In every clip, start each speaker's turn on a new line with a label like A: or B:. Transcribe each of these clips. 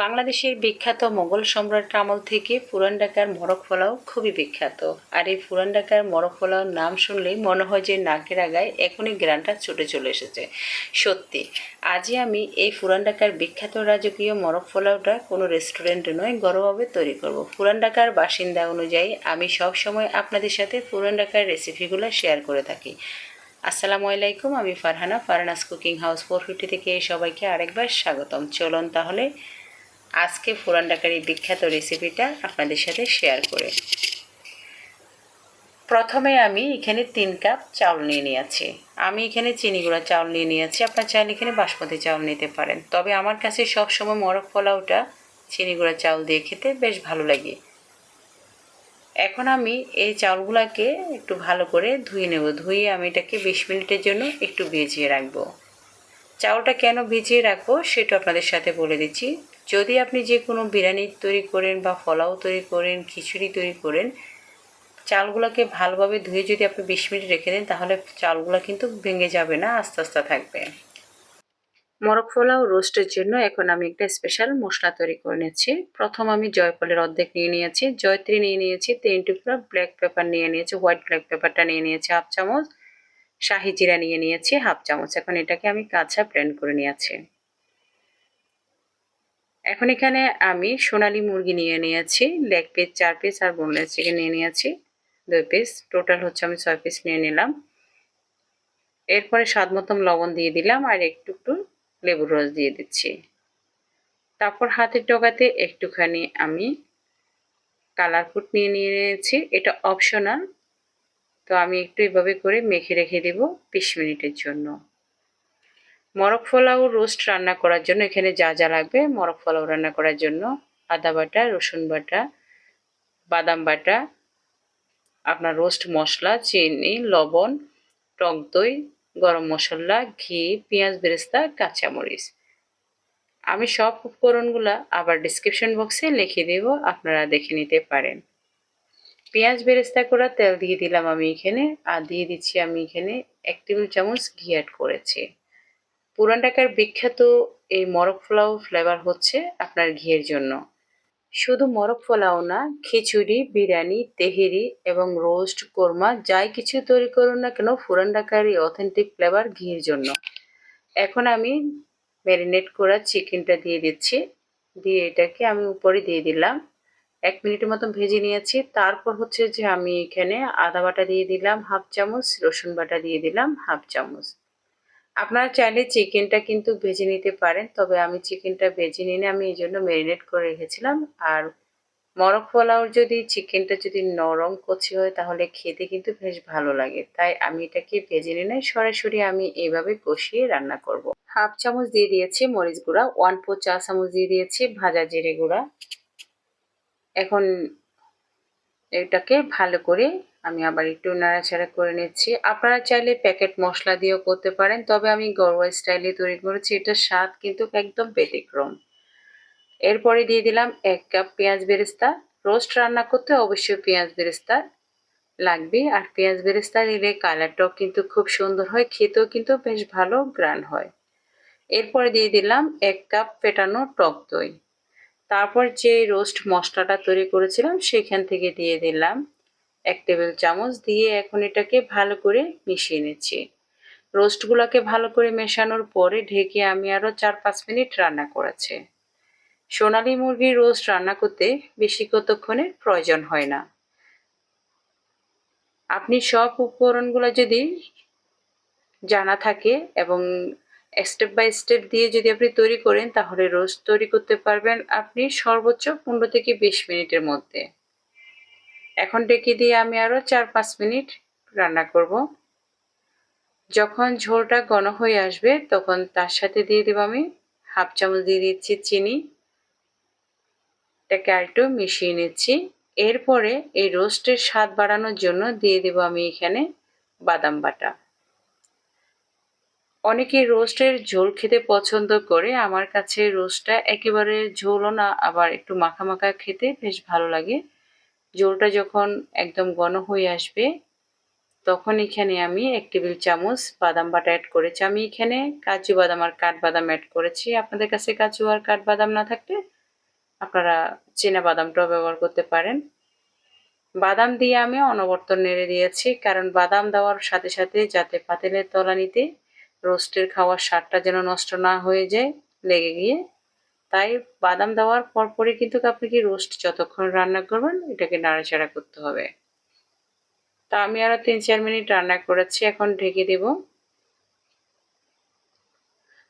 A: বাংলাদেশের বিখ্যাত মোগল সম্রাট আমল থেকে পুরান ঢাকার মরক পোলাও খুবই বিখ্যাত। আর এই পুরান ঢাকার মরক পোলাওর নাম শুনলেই মনে হয় যে নাকের আগায় এখনই গ্রানটা ছুটে চলে এসেছে। সত্যি, আজই আমি এই পুরান ঢাকার বিখ্যাত রাজকীয় মরক পোলাওটা কোনো রেস্টুরেন্টে নয়, ঘরোয়াভাবে তৈরি করব। পুরান ঢাকার বাসিন্দা অনুযায়ী আমি সব সময় আপনাদের সাথে পুরান ঢাকার রেসিপিগুলো শেয়ার করে থাকি। আসসালামু আলাইকুম, আমি Farhana, Farhana's cooking house four fifty থেকে সবাইকে আরেকবার স্বাগতম। চলুন তাহলে আজকে পুরান ঢাকার এই বিখ্যাত রেসিপিটা আপনাদের সাথে শেয়ার করে। প্রথমে আমি এখানে তিন কাপ চাউল নিয়ে নিয়েছি। আমি এখানে চিনি গুঁড়া চাউল নিয়ে নিয়েছি। আপনার চাইলে এখানে বাসমতি চাউল নিতে পারেন। তবে আমার কাছে সবসময় মরক পোলাওটা চিনি গুঁড়া চাউল দিয়ে খেতে বেশ ভালো লাগে। এখন আমি এই চাউলগুলোকে একটু ভালো করে ধুয়ে নেব। ধুয়ে আমি এটাকে বিশ মিনিটের জন্য একটু ভিজিয়ে রাখব। চাউলটা কেন ভিজিয়ে রাখব সেটা আপনাদের সাথে বলে দিচ্ছি। যদি আপনি যে কোনো বিরিয়ানি তৈরি করেন বা ফলাও তৈরি করেন, খিচুড়ি তৈরি করেন, চালগুলোকে ভালোভাবে ধুয়ে যদি আপনি বিশ মিনিট রেখে দেন, তাহলে চালগুলো কিন্তু ভেঙে যাবে না, আস্তে আস্তে থাকবে। মরক পোলাও রোস্টের জন্য এখন আমি একটা স্পেশাল মশলা তৈরি করে নিয়েছি। প্রথম আমি জয়ফলের অর্ধেক নিয়ে নিয়েছি, জয়ত্রী নিয়ে নিয়েছি তিন টুকরা ব্ল্যাক পেপার নিয়ে নিয়েছি, হোয়াইট ব্ল্যাক পেপারটা নিয়ে নিয়েছি, হাফ চামচ। শাহি জিরা নিয়ে নিয়েছি, হাফ চামচ। এখন এটাকে আমি কাঁচা ব্লেন্ড করে নিয়েছি। এখন এখানে আমি সোনালি মুরগি নিয়ে নিয়েছি, লেগ পিস, চার পিস আর বোনলেস চিকেন নিয়ে নিয়েছি, দুই পিস। টোটাল হচ্ছে আমি ছয় পিস নিয়ে নিলাম। এরপরে স্বাদ মতন লবণ দিয়ে দিলাম আর একটু একটু লেবুর রস দিয়ে দিচ্ছি। তারপর হাতের ডগাতে একটুখানি আমি কালার নিয়ে নিয়ে নিয়েছি। এটা অপশনাল তো আমি একটু এভাবে করে মেখে রেখে দেব বিশ মিনিটের জন্য। মরক পোলাও রোস্ট রান্না করার জন্য এখানে যা যা লাগবে মরক পোলাও রান্না করার জন্য আদা বাটা, রসুন বাটা, বাদাম বাটা, আপনার রোস্ট মশলা, চিনি, লবণ, টক দই, গরম মশলা, ঘি, পেঁয়াজ, বেরেস্তা, কাঁচামরিচ। আমি সব উপকরণগুলো আবার ডিসক্রিপশন বক্সে লিখে দেব, আপনারা দেখে নিতে পারেন। পেঁয়াজ বেরেস্তা করা তেল দিয়ে দিলাম আমি এখানে, আর দিয়ে দিচ্ছি আমি এখানে এক টেবিল চামচ ঘি অ্যাড করেছি। পুরান ঢাকার বিখ্যাত এই মরক পোলাও ফ্লেভার হচ্ছে আপনার ঘিয়ের জন্য। শুধু মরক পোলাও না, খিচুড়ি, বিরিয়ানি, তেহেরি এবং রোস্ট কোরমা, যাই কিছু তৈরি করুন না কেন পুরান ঢাকার এই অথেন্টিক ফ্লেভার ঘিয়ের জন্য। এখন আমি ম্যারিনেট করা চিকেনটা দিয়ে দিচ্ছি। দিয়ে এটাকে আমি উপরে দিয়ে দিলাম। এক মিনিটের মতন ভেজে নিয়েছি। তারপর হচ্ছে যে আমি এখানে আদা বাটা দিয়ে দিলাম, হাফ চামচ, রসুন বাটা দিয়ে দিলাম, হাফ চামচ। আপনারা চাইলে চিকেনটা কিন্তু ভেজে নিতে পারেন, তবে আমি চিকেনটা ভেজে নিয়ে আমি এই জন্য ম্যারিনেট করে রেখেছিলাম। আর মরক পোলাওর যদি চিকেনটা যদি নরম, কচি হয়, তাহলে খেতে কিন্তু বেশ ভালো লাগে। তাই আমি এটাকে ভেজে নিয়ে সরাসরি আমি এইভাবে কষিয়ে রান্না করব। হাফ চামচ দিয়ে দিয়েছি মরিচ গুঁড়া, ওয়ান ফোর চা চামচ দিয়ে দিয়েছি ভাজা জিরে গুঁড়া। এখন এটাকে ভালো করে আমি আবার একটু নাড়াচাড়া করে নিচ্ছি। আপনারা চাইলে প্যাকেট মশলা দিয়েও করতে পারেন, তবে আমি গরুয়া স্টাইলে তৈরি করেছি, এটার স্বাদ কিন্তু একদম ব্যতিক্রম। এরপরে দিয়ে দিলাম এক কাপ পেঁয়াজ বেরেস্তা। রোস্ট রান্না করতে অবশ্যই পেঁয়াজ বেরেস্তা লাগবে, আর পেঁয়াজ বেরেস্তা দিলে কালারটাও কিন্তু খুব সুন্দর হয়, খেতেও কিন্তু বেশ ভালো গ্রান হয়। এরপরে দিয়ে দিলাম এক কাপ পেটানো টক দই। তারপর যে রোস্ট মশলাটা তৈরি করেছিলাম, সেখান থেকে দিয়ে দিলাম এক টেবিল চামচ। দিয়ে এখন এটাকে ভালো করে মিশিয়ে নিচ্ছি। রোস্টগুলোকে ভালো করে মেশানোর পরে ঢেকে আমি আরও চার পাঁচ মিনিট রান্না করেছি। সোনালি মুরগির রোস্ট রান্না করতে বেশি কতক্ষণের প্রয়োজন হয় না। আপনি সব উপকরণগুলো যদি জানা থাকে এবং স্টেপ বাই স্টেপ দিয়ে যদি আপনি তৈরি করেন, তাহলে রোস্ট তৈরি করতে পারবেন আপনি সর্বোচ্চ পনেরো থেকে বিশ মিনিটের মধ্যে। এখন ডেকে দিয়ে আমি আরও চার পাঁচ মিনিট রান্না করব। যখন ঝোলটা ঘন হয়ে আসবে, তখন তার সাথে দিয়ে দেবো আমি হাফ চামচ দিয়ে দিচ্ছি চিনি। এটাকে আরেকটু মিশিয়ে নিচ্ছি। এরপরে এই রোস্টের স্বাদ বাড়ানোর জন্য দিয়ে দেবো আমি এখানে বাদাম বাটা। অনেকে রোস্টের ঝোল খেতে পছন্দ করে। আমার কাছে রোস্টটা একেবারে ঝোলও না, আবার একটু মাখা মাখা খেতে বেশ ভালো লাগে। ঝোলটা যখন একদম ঘন হয়ে আসবে, তখন এখানে আমি এক টেবিল চামচ বাদাম বাটা অ্যাড করেছি। আমি এখানে কাজু বাদাম আর কাঠবাদাম অ্যাড করেছি। আপনাদের কাছে কাজু আর কাঠবাদাম না থাকলে আপনারা চীনা বাদামটাও ব্যবহার করতে পারেন। বাদাম দিয়ে আমি অনবর্তন নেড়ে দিয়েছি, কারণ বাদাম দেওয়ার সাথে সাথে যাতে পাতিলের তলানিতে রোস্টের খাওয়ার স্বাদটা যেন নষ্ট না হয়ে যায়, লেগে গিয়ে। তাই বাদাম দেওয়ার পরপরই কিন্তু আপনি কি রোস্ট যতক্ষণ রান্না করবেন, এটাকে নাড়াচাড়া করতে হবে। তা আমি আরও তিন চার মিনিট রান্না করেছি, এখন ঢেকে দেব।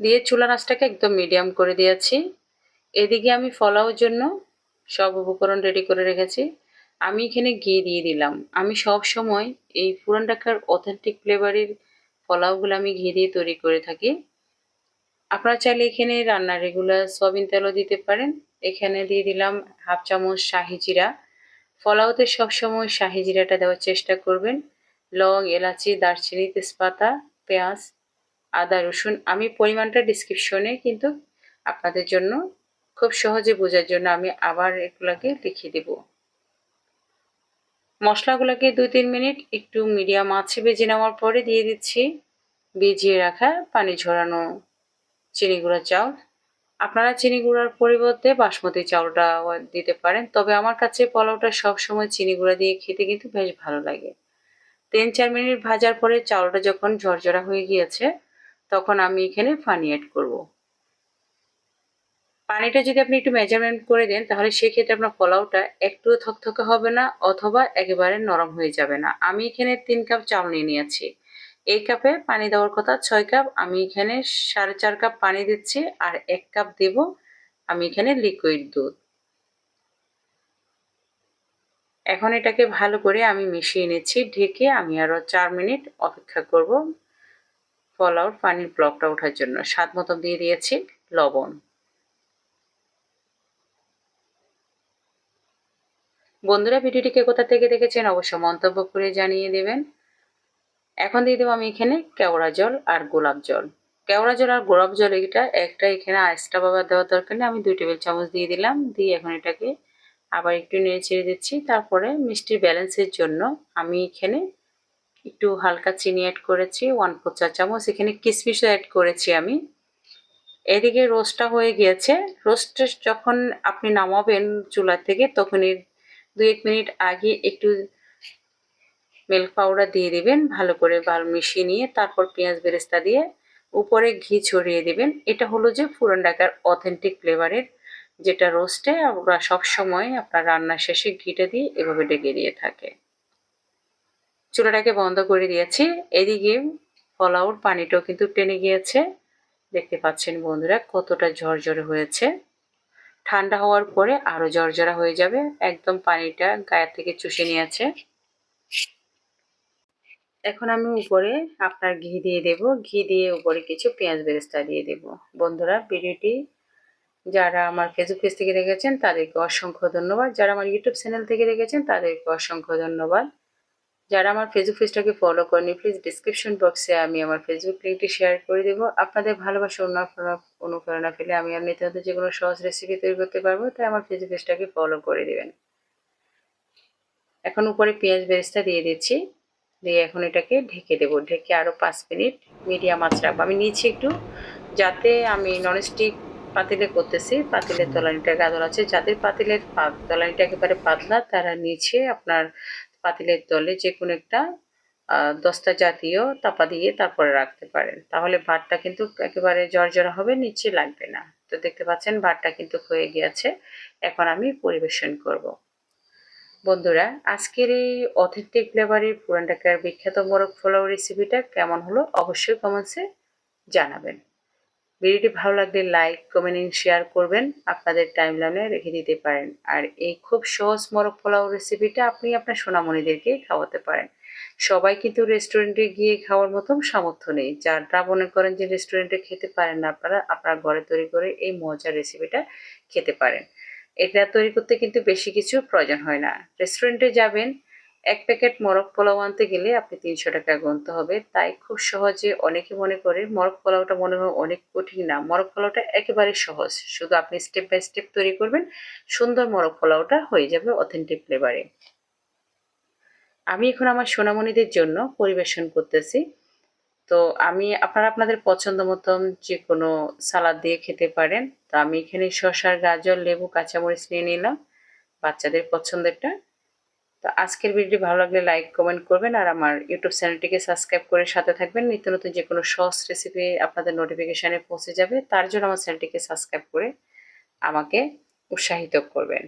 A: দিয়ে চুলা নাচটাকে একদম মিডিয়াম করে দিয়েছি। এদিকে আমি ফলাওর জন্য সব উপকরণ রেডি করে রেখেছি। আমি এখানে ঘি দিয়ে দিলাম। আমি সব সময় এই পুরান ঢাকার অথেন্টিক ফ্লেভারের পোলাওগুলো আমি ঘি দিয়ে তৈরি করে থাকি। আপনারা চাইলে এখানে রান্নার রেগুলার সয়াবিন তেলও দিতে পারেন। এখানে দিয়ে দিলাম হাফ চামচ শাহি জিরা। পোলাওতে সবসময় শাহি জিরাটা দেওয়ার চেষ্টা করবেন। লং, এলাচি, দারচিনি, তেজপাতা, পেঁয়াজ, আদা, রসুন। আমি পরিমাণটা ডিসক্রিপশনে কিন্তু আপনাদের জন্য খুব সহজে বোঝার জন্য আমি আবার এগুলোকে লিখিয়ে দেব। মশলাগুলোকে দুই তিন মিনিট একটু মিডিয়াম আছে ভেজে নেওয়ার পরে দিয়ে দিচ্ছি ভিজিয়ে রাখা পানি ঝরানো চিনি গুঁড়া চাউল আপনারা চিনি গুঁড়ার পরিবর্তে বাসমতি চাউলটা দিতে পারেন, তবে আমার কাছে পোলাওটা সবসময় চিনি গুঁড়া দিয়ে খেতে কিন্তু বেশ ভালো লাগে। তিন চার মিনিট ভাজার পরে চাউলটা যখন ঝরঝরা হয়ে গিয়েছে, তখন আমি এখানে পানি অ্যাড করব। পানিটা যদি আপনি একটু মেজারমেন্ট করে দেন, তাহলে সেক্ষেত্রে আপনার পোলাওটা একটু থকথকে হবে না, অথবা একেবারে নরম হয়ে যাবে না। আমি এখানে তিন কাপ চাউল নিয়ে নিয়েছি। এই কাপে পানি দেওয়ার কথা, ছয় কাপ। আমি এখানে সাড়ে চার কাপ পানি দিচ্ছি আর এক কাপ দেব আমি এখানে লিকুইড দুধ। এখন এটাকে ভালো করে আমি মিশিয়ে নিচ্ছি, ঢেকে আমি আরও চার মিনিট অপেক্ষা করব ফলাওর পানির ব্লকটা ওঠার জন্য। স্বাদ মতো দিয়ে দিয়েছি লবণ। বন্ধুরা, ভিডিওটিকে কোথা থেকে দেখেছেন অবশ্য মন্তব্য করে জানিয়ে দেবেন। এখন দিয়ে দেবো আমি এখানে কেওড়া জল আর গোলাপ জল। কেওড়া জল আর গোলাপ জল, এটা একটা এখানে আইসটা বাবা দেওয়ার দরকার নেই। আমি দুই টেবিল চামচ দিয়ে দিলাম, দিয়ে এখন এটাকে আবার একটু নেড়ে ছেড়ে দিচ্ছি। তারপরে মিষ্টির ব্যালেন্সের জন্য আমি এখানে একটু হালকা চিনি অ্যাড করেছি ওয়ান ফোর চা চামচ। এখানে কিসমিশও অ্যাড করেছি আমি। এদিকে রোস্টটা হয়ে গিয়েছে। রোস্ট যখন আপনি নামাবেন চুলা থেকে তখন এর দুই এক মিনিট আগে একটু মিল্ক পাউডার দিয়ে দিবেন, ভালো করে ভালো মিশিয়ে নিয়ে তারপর পেঁয়াজ বেরেস্তা দিয়ে উপরে ঘি ছড়িয়ে দেবেন। এটা হলো যে পুরান ঢাকার অথেন্টিক ফ্লেভারের যেটা রোস্টে আমরা সবসময় আপনার রান্নার শেষে ঘিটা দিয়ে এভাবে ডেকে দিয়ে থাকে। চুলাটাকে বন্ধ করে দিয়েছি। এদিকে ফলাউর পানিটাও কিন্তু টেনে গিয়েছে। দেখতে পাচ্ছেন বন্ধুরা কতটা ঝরঝরে হয়েছে। ঠান্ডা হওয়ার পরে আরও ঝরঝরা হয়ে যাবে। একদম পানিটা গায়ের থেকে চুষে নিয়েছে। এখন আমি উপরে আপনার ঘি দিয়ে দেব। ঘি দিয়ে উপরে কিছু পেঁয়াজ বেরেস্তা দিয়ে দেব। বন্ধুরা, ভিডিওটি যারা আমার ফেসবুক পেজ থেকে দেখেছেন, তাদেরকে অসংখ্য ধন্যবাদ। যারা আমার ইউটিউব চ্যানেল থেকে দেখেছেন, তাদেরকে অসংখ্য ধন্যবাদ। যারা আমার ফেসবুক পেজটাকে ফলো করেনি প্লিজ ডিসক্রিপশন বক্সে আমি আমার ফেসবুক লিঙ্কটি শেয়ার করে দেব। আপনাদের ভালোবাসা অনুপ্রেরণা অনুপ্রেরণা পেলে আমি আর নিতে হতে যে কোনো সহজ রেসিপি তৈরি করতে পারব তাই আমার ফেসবুক পেজটাকে ফলো করে দেবেন। এখন উপরে পেঁয়াজ বেরেস্তা দিয়ে দিচ্ছি। দিয়ে এখন এটাকে ঢেকে দেবো। ঢেকে আরও পাঁচ মিনিট মিডিয়াম আঁচ রাখব। আমি নিয়েছি একটু যাতে আমি ননস্টিক পাতিলে করতেছি পাতিলের তলানিটা গাদল আছে। যাদের পাতিলের তলানিটা একেবারে পাতলা তারা নিচে আপনার পাতিলের তলে যে কোনো একটা দস্তা জাতীয় তাপা দিয়ে তারপরে রাখতে পারেন। তাহলে ভাতটা কিন্তু একেবারে জর্জরা হবে, নিচে লাগবে না। তো দেখতে পাচ্ছেন ভাতটা কিন্তু হয়ে গিয়েছে। এখন আমি পরিবেশন করব। বন্ধুরা, আজকের এই অথেন্টিক ফ্লেভারের পুরান ঢাকার বিখ্যাত মোরগ পোলাও রেসিপিটা কেমন হলো অবশ্যই কমেন্টসে জানাবেন। ভিডিওটি ভালো লাগলে লাইক, কমেন্ট শেয়ার করবেন। আপনাদের টাইম লাইনে রেখে দিতে পারেন। আর এই খুব সহজ মোরগ পোলাও রেসিপিটা আপনি আপনার সোনামণিদেরকে খাওয়াতে পারেন। সবাই কিন্তু রেস্টুরেন্টে গিয়ে খাওয়ার মতন সামর্থ্য নেই। যারা মনে করেন যে রেস্টুরেন্টে খেতে পারেন না, আপনারা, আপনার ঘরে তৈরি করে এই মজার রেসিপিটা খেতে পারেন। এটা তৈরি করতে কিন্তু বেশি কিছু প্রয়োজন হয় না। রেস্টুরেন্টে যাবেন এক প্যাকেট মরক পোলাও আনতে গেলে আপনি তিনশো টাকা গুনতে হবে। তাই খুব সহজে অনেকে মনে করে মরক পোলাওটা মনে হয় অনেক কঠিন না। মরক পোলাওটা একেবারে সহজ। শুধু আপনি স্টেপ বাই স্টেপ তৈরি করবেন, সুন্দর মরক পোলাওটা হয়ে যাবে অথেন্টিক ফ্লেভারে আমি এখন আমার সোনামণিদের জন্য পরিবেশন করতেছি। তো আমি, আপনারা আপনাদের পছন্দ মতন যে কোনো সালাদ দিয়ে খেতে পারেন। তো আমি এখানে শসার গাজর, লেবু, কাঁচামরিচ নিয়ে নিলাম। বাচ্চাদের পছন্দেরটা। তো আজকের ভিডিওটি ভালো লাগলে লাইক কমেন্ট করবেন আর আমার ইউটিউব চ্যানেলটিকে সাবস্ক্রাইব করে সাথে থাকবেন। নিত্য নতুন যে কোনো সস রেসিপি আপনাদের নোটিফিকেশানে পৌঁছে যাবে, তার জন্য আমার চ্যানেলটিকে সাবস্ক্রাইব করে আমাকে উৎসাহিত করবেন।